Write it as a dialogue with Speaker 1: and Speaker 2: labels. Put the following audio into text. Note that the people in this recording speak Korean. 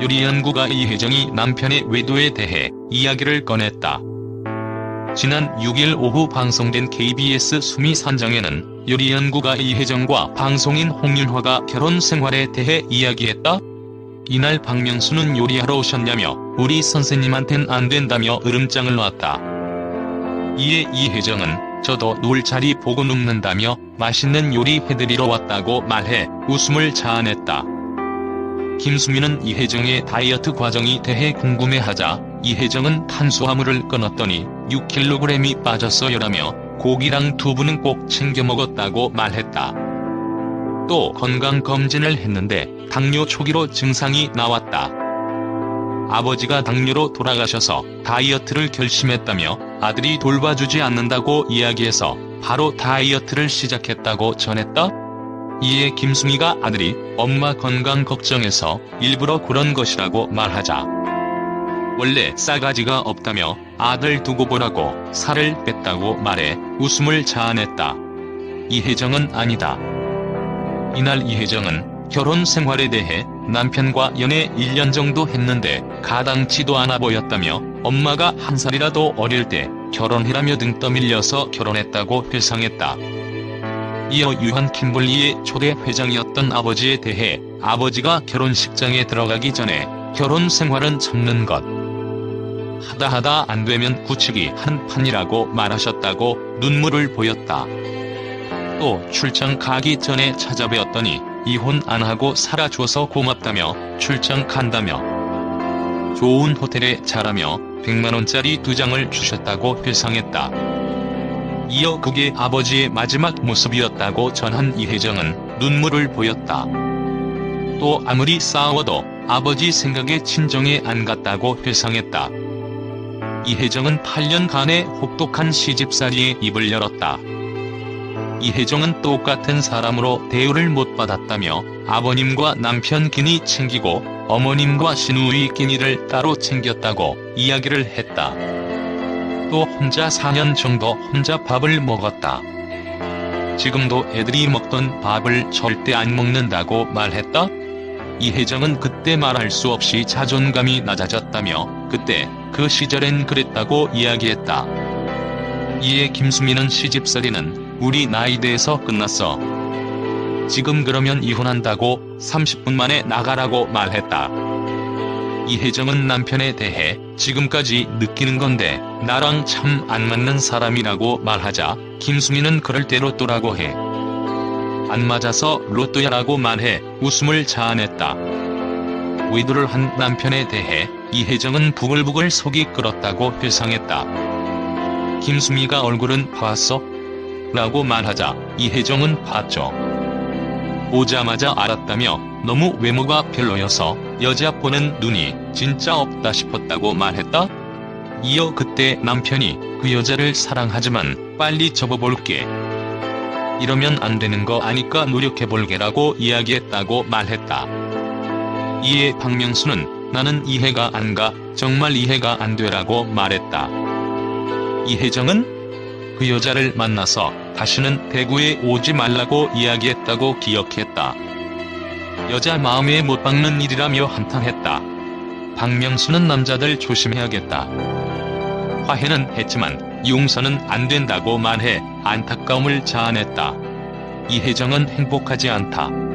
Speaker 1: 요리연구가 이혜정이 남편의 외도에 대해 이야기를 꺼냈다. 지난 6일 오후 방송된 KBS 수미 산정에는 요리연구가 이혜정과 방송인 홍윤화가 결혼 생활에 대해 이야기했다. 이날 박명수는 요리하러 오셨냐며 우리 선생님한텐 안 된다며 으름장을 놨다. 이에 이혜정은 저도 놀 자리 보고 눕는다며 맛있는 요리 해드리러 왔다고 말해 웃음을 자아냈다. 김수민은 이혜정의 다이어트 과정이 대해 궁금해하자 이혜정은 탄수화물을 끊었더니 6kg이 빠졌어요라며 고기랑 두부는 꼭 챙겨 먹었다고 말했다. 또 건강검진을 했는데 당뇨 초기로 증상이 나왔다. 아버지가 당뇨로 돌아가셔서 다이어트를 결심했다며 아들이 돌봐주지 않는다고 이야기해서 바로 다이어트를 시작했다고 전했다. 이에 김수미가 아들이 엄마 건강 걱정해서 일부러 그런 것이라고 말하자 원래 싸가지가 없다며 아들 두고 보라고 살을 뺐다고 말해 웃음을 자아냈다. 이혜정은 아니다. 이날 이혜정은 결혼 생활에 대해 남편과 연애 1년 정도 했는데 가당치도 않아 보였다며 엄마가 한 살이라도 어릴 때 결혼해라며 등 떠밀려서 결혼했다고 회상했다. 이어 유한 킴블리의 초대 회장이었던 아버지에 대해 아버지가 결혼식장에 들어가기 전에 결혼 생활은 접는 것. 하다 하다 안 되면 구치기 한 판이라고 말하셨다고 눈물을 보였다. 또 출장 가기 전에 찾아뵈었더니 이혼 안 하고 살아줘서 고맙다며 출장 간다며 좋은 호텔에 자라며 100만원짜리 두 장을 주셨다고 회상했다. 이어 그게 아버지의 마지막 모습이었다고 전한 이혜정은 눈물을 보였다. 또 아무리 싸워도 아버지 생각에 친정에 안 갔다고 회상했다. 이혜정은 8년간의 혹독한 시집살이에 입을 열었다. 이혜정은 똑같은 사람으로 대우를 못 받았다며 아버님과 남편 끼니 챙기고 어머님과 시누이 끼니를 따로 챙겼다고 이야기를 했다. 또 혼자 4년 정도 혼자 밥을 먹었다. 지금도 애들이 먹던 밥을 절대 안 먹는다고 말했다. 이혜정은 그때 말할 수 없이 자존감이 낮아졌다며 그때 그 시절엔 그랬다고 이야기했다. 이에 김수민은 시집살이는 우리 나이대에서 끝났어. 지금 그러면 이혼한다고 30분 만에 나가라고 말했다. 이혜정은 남편에 대해 지금까지 느끼는 건데 나랑 참 안 맞는 사람이라고 말하자 김수민은 그럴 때 로또라고 해. 안 맞아서 로또야라고 말해 웃음을 자아냈다. 위도를 한 남편에 대해 이혜정은 부글부글 속이 끓었다고 회상했다. 김수미가 얼굴은 봐왔어? 라고 말하자 이혜정은 봤죠. 보자마자 알았다며 너무 외모가 별로여서 여자 보는 눈이 진짜 없다 싶었다고 말했다. 이어 그때 남편이 그 여자를 사랑하지만 빨리 접어볼게. 이러면 안 되는 거 아니까 노력해볼게라고 이야기했다고 말했다. 이에 박명수는 나는 이해가 안 가, 정말 이해가 안 되라고 말했다. 이혜정은 그 여자를 만나서 다시는 대구에 오지 말라고 이야기했다고 기억했다. 여자 마음에 못 박는 일이라며 한탄했다. 박명수는 남자들 조심해야겠다. 화해는 했지만 용서는 안 된다고 말해 안타까움을 자아냈다. 이혜정은 행복하지 않다.